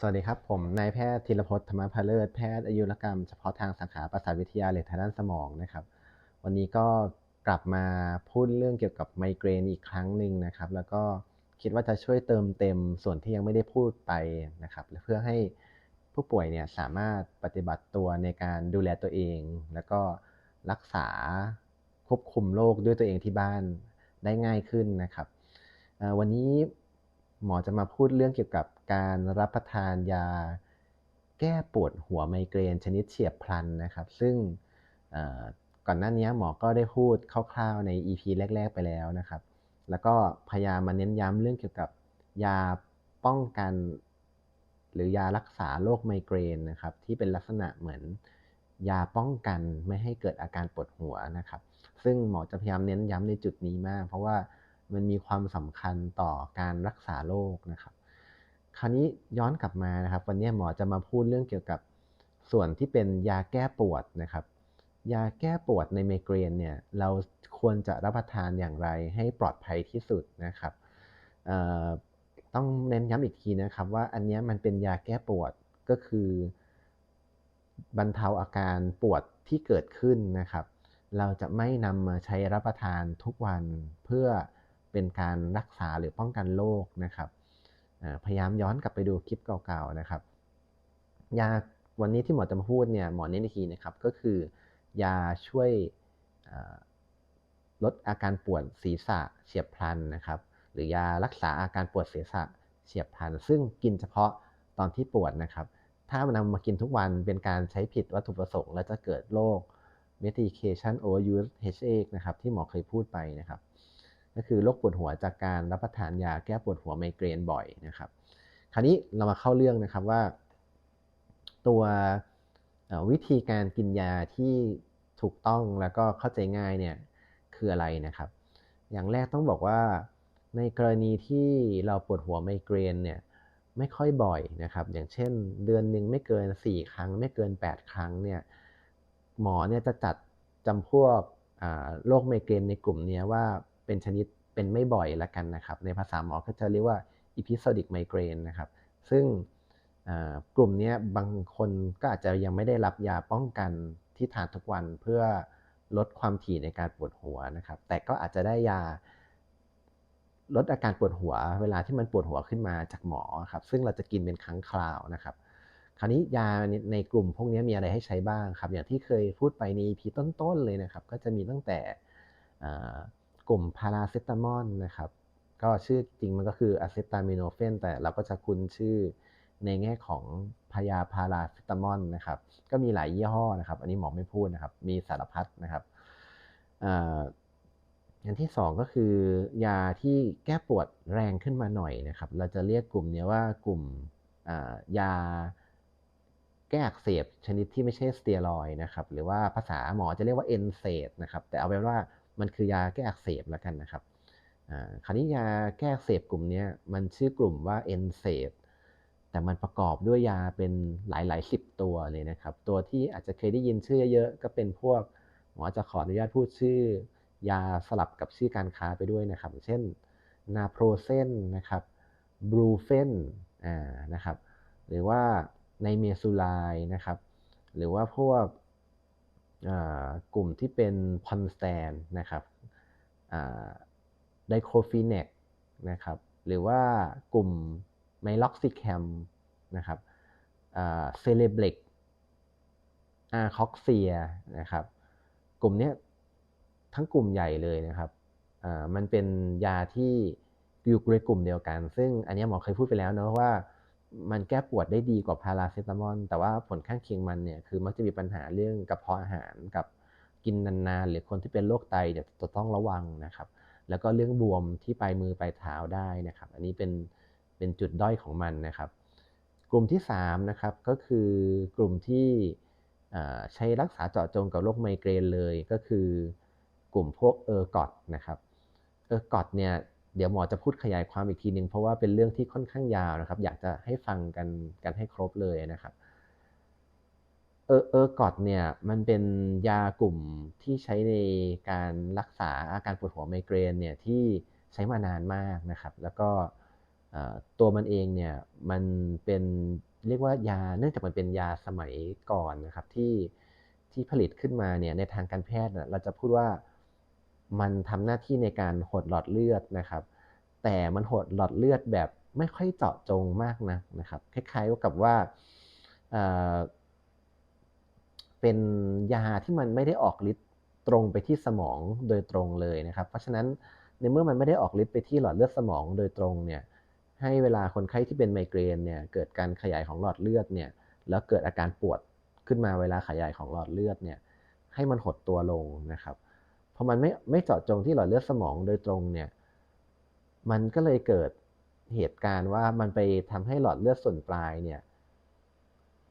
สวัสดีครับ ผมนายแพทย์ธีรพจน์ธรรมพาเลิศแพทย์อายุรกรรมเฉพาะทางสาขาประสาทวิทยาเหล็กทางด้านสมองนะครับ วันนี้ก็กลับมาพูดเรื่องเกี่ยวกับไมเกรนอีกครั้งหนึ่งนะครับ แล้วก็คิดว่าจะช่วยเติมเต็มส่วนที่ยังไม่ได้พูดไปนะครับเพื่อให้ผู้ป่วยเนี่ยสามารถปฏิบัติตัวในการดูแลตัวเอง แล้วก็รักษาควบคุมโรคด้วยตัวเองที่บ้านได้ง่ายขึ้นนะครับวันนี้หมอจะมาพูดเรื่องเกี่ยวกับ การรับประทานยาแก้ปวดหัวไมเกรนชนิดเฉียบพลันนะครับ ซึ่งก่อนหน้านี้หมอก็ได้พูดคร่าวๆใน EP แรก ๆ ไปแล้วนะครับ แล้วก็พยายามมาเน้นย้ำเรื่องเกี่ยวกับยาป้องกัน หรือยารักษาโรคไมเกรนนะครับ ที่เป็นลักษณะเหมือนยาป้องกันไม่ให้เกิดอาการปวดหัวนะครับ ซึ่งหมอจะพยายามเน้นย้ำในจุดนี้มาก เพราะว่ามันมีความสำคัญต่อการรักษาโรคนะครับ คราวนี้ย้อนกลับมานะครับ วันนี้หมอจะมาพูดเรื่องเกี่ยวกับส่วนที่เป็นยาแก้ปวดนะครับ ยาแก้ปวดในไมเกรนเนี่ยเราควรจะรับประทานอย่างไรให้ปลอดภัยที่สุดนะครับต้องเน้นย้ำอีกทีนะครับว่าอันนี้มันเป็นยาแก้ปวดก็คือบรรเทาอาการปวดที่เกิดขึ้นนะครับ เราจะไม่นำมาใช้รับประทานทุกวันเพื่อเป็นการรักษาหรือป้องกันโรคนะครับ พยายามย้อนกลับไปดูคลิปเก่าๆนะครับ ยาวันนี้ที่หมอจะมาพูดเนี่ยหมอเน้นอีกทีนะครับก็คือยาช่วยลดอาการปวดศีรษะเฉียบพลันนะครับ หรือยารักษาอาการปวดศีรษะเฉียบพลัน ซึ่งกินเฉพาะตอนที่ปวดนะครับ ถ้ามันำมากินทุกวันเป็นการใช้ผิดวัตถุประสงค์ และจะเกิดโรค medication overuse headache นะครับที่หมอเคยพูดไปนะครับ ก็คือโรคปวดหัวจากการรับประทานยาแก้ปวดหัวไมเกรนบ่อยนะครับ คราวนี้เรามาเข้าเรื่องนะครับว่า ตัววิธีการกินยาที่ถูกต้องแล้วก็เข้าใจง่ายเนี่ยคืออะไรนะครับ อย่างแรกต้องบอกว่าในกรณีที่เราปวดหัวไมเกรนเนี่ยไม่ค่อยบ่อยนะครับ อย่างเช่นเดือนหนึ่งไม่เกิน 4 ครั้ง ไม่เกิน 8 ครั้งเนี่ยหมอเนี่ยจะจัดจำพวกโรคไมเกรนในกลุ่มนี้ว่า เป็นชนิดเป็นไม่บ่อยละกันนะครับ ในภาษาหมอก็จะเรียกว่า episodic migraine นะครับ ซึ่งกลุ่มนี้บางคนก็อาจจะยังไม่ได้รับยาป้องกันที่ทานทุกวันเพื่อลดความถี่ในการปวดหัวนะครับ แต่ก็อาจจะได้ยาลดอาการปวดหัว เวลาที่มันปวดหัวขึ้นมาจากหมอครับ ซึ่งเราจะกินเป็นครั้งคราวนะครับ คราวนี้ยาในกลุ่มพวกนี้มีอะไรให้ใช้บ้างครับ อย่างที่เคยพูดไปในพีต้นๆเลยนะครับ ก็จะมีตั้งแต่ กลุ่มพาราเซตามอลนะครับ ก็ชื่อจริงมันก็คืออะเซตามิโนเฟนแต่เราก็จะคุ้นชื่อในแง่ของพยาพาราเซตามอลนะครับ ก็มีหลายยี่ห้อนะครับ อันนี้หมอไม่พูดนะครับ มีสารพัดนะครับอย่างที่ 2 ก็คือยาที่แก้ปวดแรงขึ้นมาหน่อยนะครับ เราจะเรียกกลุ่มนี้ว่ากลุ่มยาแก้อักเสบชนิดที่ไม่ใช่สเตียรอยนะครับ หรือว่าภาษาหมอจะเรียกว่าเอนเซดนะครับ แต่เอาเป็นว่า มันคือยาแก้อักเสบแล้วกันนะครับคราวนี้ยาแก้อักเสบกลุ่มนี้มันชื่อกลุ่มว่าเอนเซดแต่มันประกอบด้วยยาเป็นหลายหลายสิบตัวเลยนะครับ ตัวที่อาจจะเคยได้ยินชื่อเยอะก็เป็นพวกหมอจะขออนุญาตพูดชื่อ ยาสลับกับชื่อการค้าไปด้วยนะครับ เช่นนาโปรเซนนะครับบรูเฟนอ่านะครับหรือว่าในเมซูไลนะครับ หรือว่าพวก กลุ่มที่เป็นพอนสแตนนะครับไดโคฟีเนกนะครับหรือว่ากลุ่มไมล็อกซิแคมนะครับเซเลบลิกอาคอกเซียนะครับกลุ่มนี้ทั้งกลุ่มใหญ่เลยนะครับมันเป็นยาที่อยู่ในกลุ่มเดียวกัน ซึ่งอันนี้หมอเคยพูดไปแล้วเนะว่า มันแก้ปวดได้ดีกว่าพาราเซตามอลแต่ว่าผลข้างเคียงมันเนี่ยคือมักจะมีปัญหาเรื่องกระเพาะอาหารกับกินนานๆ หรือคนที่เป็นโรคไตเนี่ยจะต้องระวังนะครับ แล้วก็เรื่องบวมที่ปลายมือปลายเท้าได้นะครับ อันนี้เป็นเป็นจุดด้อยของมันนะครับ กลุ่มที่3นะครับก็คือกลุ่มที่ใช้รักษาเจาะจงกับโรคไมเกรนเลยก็คือกลุ่มพวกเออร์กอดนะครับเออร์กอดเนี่ย เดี๋ยวหมอจะพูดขยายความอีกทีนึงเพราะว่าเป็นเรื่องที่ค่อนข้างยาวนะครับ อยากจะให้ฟังกันกันให้ครบเลยนะครับเออเออกอดเนี่ยมันเป็นยากลุ่มที่ใช้ในการรักษาอาการปวดหัวไมเกรนเนี่ยที่ใช้มานานมากนะครับ แล้วก็ตัวมันเองเนี่ยมันเป็นเรียกว่ายาเนื่องจากมันเป็นยาสมัยก่อนนะครับที่ที่ผลิตขึ้นมาเนี่ยในทางการแพทย์เราจะพูดว่า มันทำหน้าที่ในการหดหลอดเลือดนะครับ แต่มันหดหลอดเลือดแบบไม่ค่อยเจาะจงมากนะนะครับ คล้ายๆกับว่าเป็นยาที่มันไม่ได้ออกฤทธิ์ตรงไปที่สมองโดยตรงเลยนะครับ เพราะฉะนั้นในเมื่อมันไม่ได้ออกฤทธิ์ไปที่หลอดเลือดสมองโดยตรงเนี่ยให้เวลาคนไข้ที่เป็นไมเกรนเนี่ยเกิดการขยายของหลอดเลือดเนี่ยแล้วเกิดอาการปวดขึ้นมาเวลาขยายของหลอดเลือดเนี่ยให้มันหดตัวลงนะครับ พอมันไม่ไม่เจาะจงที่หลอดเลือดสมองโดยตรงเนี่ย มันก็เลยเกิดเหตุการณ์ว่ามันไปทำให้หลอดเลือดส่วนปลายเนี่ย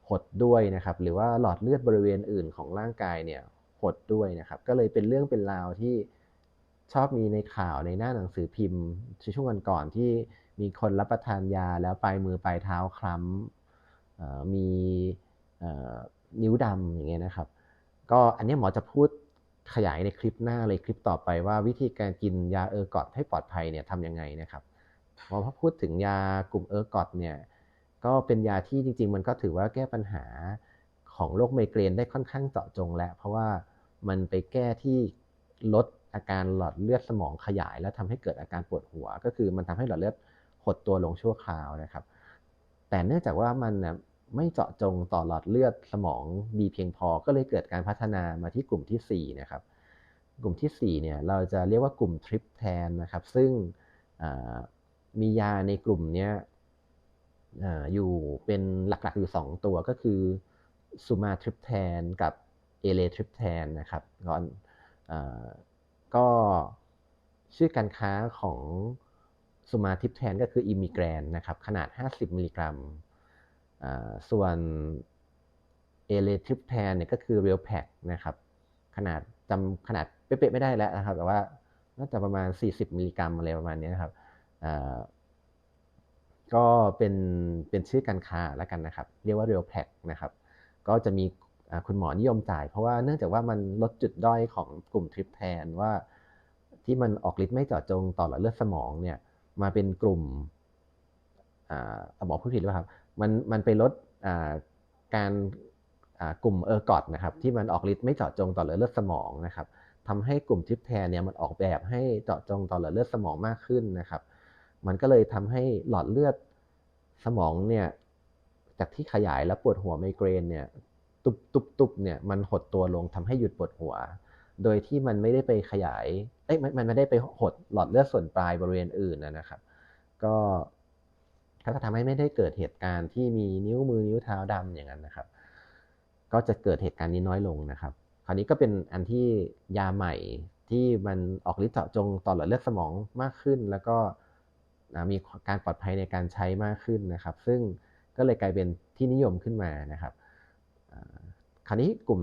หดด้วยนะครับ หรือว่าหลอดเลือดบริเวณอื่นของร่างกายเนี่ยหดด้วยนะครับ ก็เลยเป็นเรื่องเป็นราวที่ชอบมีในข่าวในหน้าหนังสือพิมพ์ช่วงก่อนที่มีคนรับประทานยาแล้วปลายมือปลายเท้าคล้ำมีนิ้วดำอย่างเงี้ยนะครับ ก็อันนี้หมอจะพูด ขยายในคลิปหน้าเลยคลิปต่อไปว่าวิธีการกินยาเออร์กอดให้ปลอดภัยเนี่ยทำยังไงนะครับพอพูดถึงยากลุ่มเออร์กอดเนี่ยก็เป็นยาที่จริง ๆ มันก็ถือว่าแก้ปัญหาของโรคไมเกรนได้ค่อนข้างเจาะจงแล้ว เพราะว่ามันไปแก้ที่ลดอาการหลอดเลือดสมองขยาย แล้วทำให้เกิดอาการปวดหัว ก็คือมันทำให้หลอดเลือดหดตัวลงชั่วคราวนะครับ แต่เนื่องจากว่ามัน ไม่เจาะจงต่อหลอดเลือดสมองดีเพียงพอ ก็เลยเกิดการพัฒนามาที่กลุ่มที่ 4 นะครับ กลุ่มที่ 4 เนี่ย เราจะเรียกว่ากลุ่มทริปแทนนะครับ ซึ่งมียาในกลุ่มนี้อยู่เป็นหลักๆอยู่ 2 ตัวก็คือซูมาทริปแทนกับเอเลทริปแทนนะครับก่อนก็ชื่อการค้าของซูมาทริปแทนก็คืออิมิแกรนนะครับ ขนาด 50 มิลลิกรัม ส่วนเอเลทริปแทนเนี่ยก็คือเรียลแพคนะครับ ขนาดจำขนาดเป๊ะๆไม่ได้แล้วนะครับ แต่ว่าน่าจะประมาณ 40 มิลลิกรัมอะไรประมาณนี้นะครับก็เป็นเป็นชื่อการค้าแล้วกันนะครับ เรียกว่าเรียลแพคนะครับ ก็จะมีคุณหมอนิยมจ่าย เพราะว่าเนื่องจากว่ามันลดจุดด้อยของกลุ่มทริปแทนว่าที่มันออกฤทธิ์ไม่เจาะจงต่อหลอดเลือดสมองเนี่ยมาเป็นกลุ่มอ่าบอกผู้ผิดหรือเปล่าครับ มันมันไปลดการกลุ่มเออร์กอดนะครับที่มันออกฤทธิ์ไม่เจาะจงต่อหลอดเลือดสมองนะครับทำให้กลุ่มทริปแทนเนี่ยมันออกแบบให้เจาะจงต่อหลอดเลือดสมองมากขึ้นนะครับ มันก็เลยทำให้หลอดเลือดสมองเนี่ยจากที่ขยายแล้วปวดหัวไมเกรนเนี่ยตุบตุบตุบเนี่ยมันหดตัวลงทำให้หยุดปวดหัว โดยที่มันไม่ได้ไปขยายเอ้ยมันไม่ได้ไปหดหลอดเลือดส่วนปลายบริเวณอื่นนะครับ ก็ ก็ทำให้ไม่ได้เกิดเหตุการณ์ที่มีนิ้วมือนิ้วเท้าดำอย่างนั้นนะครับ ก็จะเกิดเหตุการณ์นี้น้อยลงนะครับ คราวนี้ก็เป็นอันที่ยาใหม่ที่มันออกฤทธิ์เจาะจงต่อหลอดเลือดสมองมากขึ้น แล้วก็มีการปลอดภัยในการใช้มากขึ้นนะครับ ซึ่งก็เลยกลายเป็นที่นิยมขึ้นมานะครับคราวนี้กลุ่ม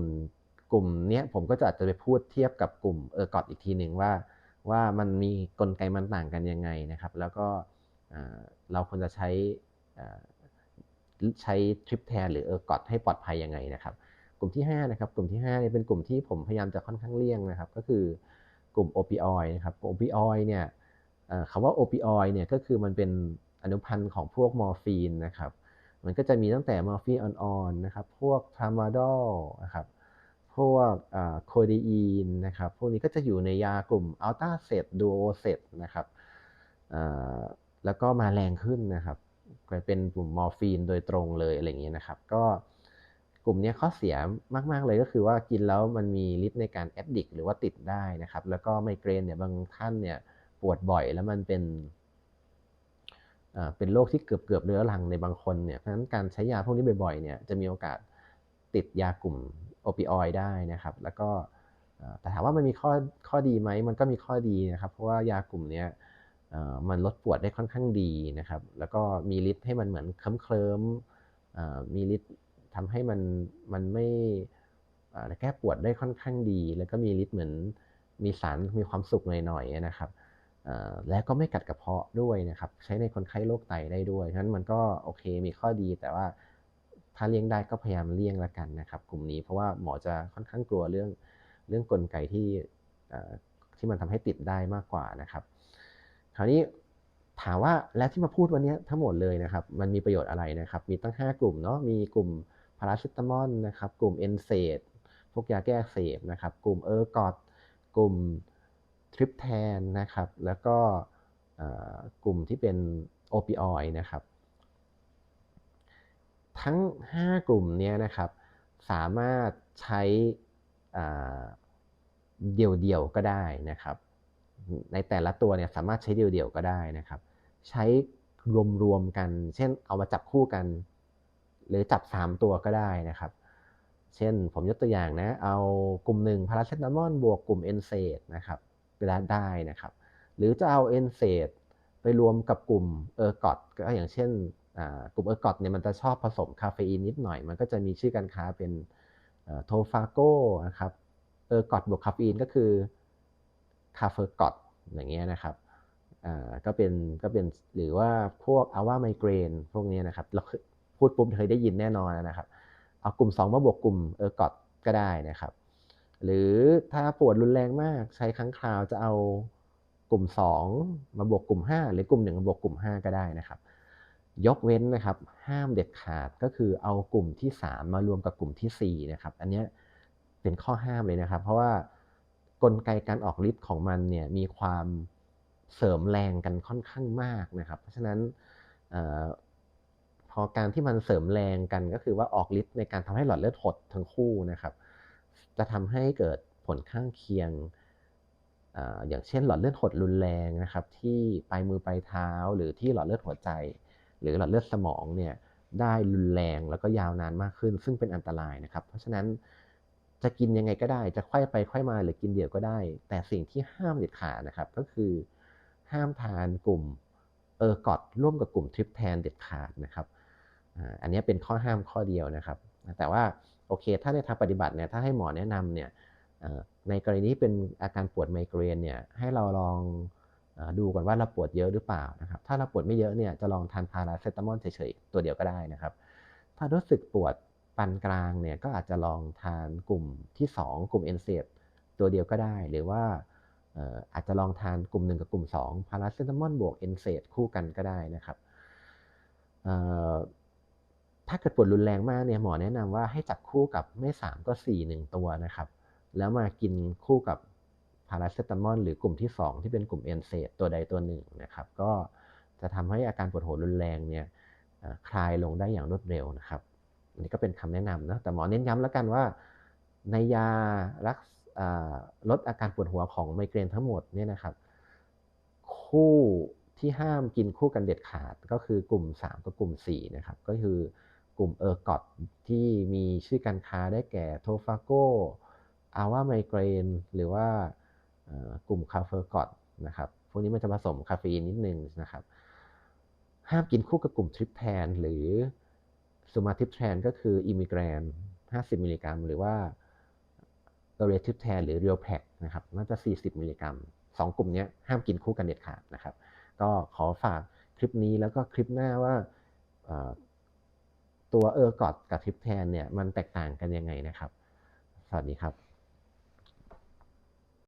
กลุ่มนี้ผมก็จะอาจจะไปพูดเทียบกับกลุ่มเออร์กอดอีกทีหนึ่งว่า ว่ามันมีกลไกมันต่างกันยังไงนะครับ แล้วก็ เราควรจะใช้ใช้ทริปแทนหรือเออร์กอดให้ปลอดภัยยังไงนะครับ กลุ่มที่ 5 นะครับ กลุ่มที่5เนี่ยเป็นกลุ่มที่ผมพยายามจะค่อนข้างเลี่ยงนะครับ ก็คือกลุ่มโอปิออยนะครับโอปิออยเนี่ยคำว่าโอปิออยเนี่ยก็คือมันเป็นอนุพันธ์ของพวกมอร์ฟีนนะครับ มันก็จะมีตั้งแต่มอร์ฟีนอ่อนๆนะครับ พวกทรามาดอลนะครับพวกโคเดอีนนะครับ พวกนี้ก็จะอยู่ในยากลุ่มอัลตาเซตดูโอเซตนะครับ แล้วก็มาแรงขึ้นนะครับเป็นกลุ่มมอร์ฟีนโดยตรงเลยอะไรอย่างเงี้ยนะครับ ก็กลุ่มนี้ข้อเสียมาก ๆ เลยก็คือว่ากินแล้วมันมีฤทธิ์ในการแอดดิกหรือว่าติดได้นะครับ แล้วก็ไมเกรนเนี่ยบางท่านเนี่ยปวดบ่อยแล้วมันเป็นเป็นโรคที่เกือบเกือบเรื้อรังในบางคนเนี่ยเพราะฉะนั้นการใช้ยาพวกนี้บ่อยๆเนี่ยจะมีโอกาสติดยากลุ่มโอปิออยด์ได้นะครับ แล้วก็แต่ถามว่ามันมีข้อข้อดีไหมมันก็มีข้อดีนะครับ เพราะว่ายากลุ่มนี้ มันลดปวดได้ค่อนข้างดีนะครับ แล้วก็มีฤทธิ์ให้มันเหมือนเคลิ้มเคลิ้มมีฤทธิ์ทำให้มันมันไม่แก้ปวดได้ค่อนข้างดี แล้วก็มีฤทธิ์เหมือนมีสารมีความสุขหน่อยๆนะครับและก็ไม่กัดกระเพาะด้วยนะครับ ใช้ในคนไข้โรคไตได้ด้วยฉะนั้นมันก็โอเคมีข้อดีแต่ว่าถ้าเลี่ยงได้ก็พยายามเลี่ยงละกันนะครับ กลุ่มนี้เพราะว่าหมอจะค่อนข้างกลัวเรื่องเรื่องกลไกที่ที่มันทำให้ติดได้มากกว่านะครับ คราวนี้ถามว่าและที่มาพูดวันนี้ทั้งหมดเลยนะครับ มันมีประโยชน์อะไรนะครับ มีตั้ง 5 กลุ่มเนาะมีกลุ่มพาราเซตามอลนะครับ กลุ่มเอนเซดพวกยาแก้อักเสบนะครับ กลุ่มเออร์กอดกลุ่มทริปแทนนะครับ แล้วก็กลุ่มที่เป็นโอปิออยนะครับ ทั้ง 5 กลุ่มนี้นะครับ สามารถใช้เดี่ยวๆก็ได้นะครับ ในแต่ละตัวเนี่ยสามารถใช้เดี่ยวๆก็ได้นะครับ ใช้รวมๆกัน เช่นเอามาจับคู่กัน หรือจับ 3 ตัวก็ได้นะครับ เช่นผมยกตัวอย่างนะ เอากลุ่มหนึ่งพาราเซตามอลบวกกลุ่มเอนเซดนะครับเวลาได้นะครับ หรือจะเอาเอนเซดไปรวมกับกลุ่มเออร์กอดก็อย่างเช่นกลุ่มเออร์กอดเนี่ยมันจะชอบผสมคาเฟอีนนิดหน่อย มันก็จะมีชื่อการค้าเป็นโทฟาโกนะครับเออร์กอดบวกคาเฟอีนก็คือ คาเฟอร์กอดอย่างเงี้ยนะครับก็เป็นก็เป็นหรือว่าพวกอาว่าไมเกรนพวกนี้นะครับเราพูดปุ๊บเคยได้ยินแน่นอนนะครับ เอากลุ่ม 2 มาบวกกลุ่มเออร์กอดก็ได้นะครับ หรือถ้าปวดรุนแรงมากใช้ครั้งคราวจะเอากลุ่ม 2 มาบวกกลุ่ม 5 หรือกลุ่ม 1 มาบวกกลุ่ม 5 ก็ได้นะครับ ยกเว้นนะครับห้ามเด็ดขาดก็คือเอากลุ่มที่ 3 มารวมกับกลุ่มที่4นะครับอันนี้เป็นข้อห้ามเลยนะครับ เพราะว่า กลไกการออกฤทธิ์ของมันเนี่ยมีความเสริมแรงกันค่อนข้างมากนะครับ เพราะฉะนั้นอพอการที่มันเสริมแรงกันก็คือว่าออกฤทธิ์ในการทำให้หลอดเลือดหดทั้งคู่นะครับ จะทำให้เกิดผลข้างเคียงอย่างเช่น หลอดเลือดหดรุนแรงนะครับ ที่ปลายมือปลายเท้า หรือที่หลอดเลือดหัวใจ หรือหลอดเลือดสมองเนี่ยได้รุนแรงแล้วก็ยาวนานมากขึ้น ซึ่งเป็นอันตรายนะครับ เพราะฉะนั้น จะกินยังไงก็ได้ จะค่อยไปค่อยมาหรือกินเดี่ยวก็ได้ แต่สิ่งที่ห้ามเด็ดขาดนะครับ ก็คือห้ามทานกลุ่มเออกอดร่วมกับกลุ่มทริปแทนเด็ดขาดนะครับอันนี้เป็นข้อห้ามข้อเดียวนะครับ แต่ว่าโอเค ถ้าในทางปฏิบัติเนี่ยถ้าให้หมอแนะนำเนี่ยในกรณีเป็นอาการปวดไมเกรนเนี่ยให้เราลองดูก่อนว่าเราปวดเยอะหรือเปล่านะครับ ถ้าเราปวดไม่เยอะเนี่ยจะลองทานพาราเซตามอลเฉยๆตัวเดียวก็ได้นะครับ ถ้ารู้สึกปวด ปานกลางเนี่ยก็อาจจะลองทานกลุ่มที่ 2 กลุ่มเอนเซดตัวเดียวก็ได้ หรือว่าอาจจะลองทานกลุ่ม 1 กับกลุ่ม 2 พาราเซตามอลบวกเอนเซดคู่กันก็ได้นะครับถ้าเกิดปวดรุนแรงมากเนี่ยหมอแนะนำว่าให้จับคู่กับไม่ 3 ก็ 4 1 ตัวนะครับ แล้วมากินคู่กับพาราเซตามอลหรือกลุ่มที่ 2 ที่เป็นกลุ่มเอนเซดตัวใดตัวหนึ่งนะครับ ก็จะทำให้อาการปวดหัวรุนแรงเนี่ยคลายลงได้อย่างรวดเร็วนะครับ อันนี้ก็เป็นคำแนะนำนะแต่หมอเน้นย้ำแล้วกันว่า ในยารักลดอาการปวดหัวของไมเกรนทั้งหมดเนี่ยนะครับ คู่ที่ห้ามกินคู่กันเด็ดขาดก็คือกลุ่ม 3 กับกลุ่ม 4 นะครับ ก็คือกลุ่มเออร์กอดที่มีชื่อการค้าได้แก่โทฟาโกอาว่าไมเกรนหรือว่ากลุ่มคาเฟอร์กอดนะครับ พวกนี้มันจะผสมคาเฟอีนนิดนึงนะครับ ห้ามกินคู่กับกลุ่มทริปแทนหรือ ซูมาทิปแทนก็คืออิมิแกรน50 มิลลิกรัม หรือว่าเอเรทิปแทนหรือเรียวแพคนะครับน่าจะ 40 มิลลิกรัมสองกลุ่มนี้ห้ามกินคู่กันเด็ดขาดนะครับ ก็ขอฝากคลิปนี้แล้วก็คลิปหน้าว่าตัวเออร์กอดกับทิปแทนเนี่ยมันแตกต่างกันยังไงนะครับ สวัสดีครับ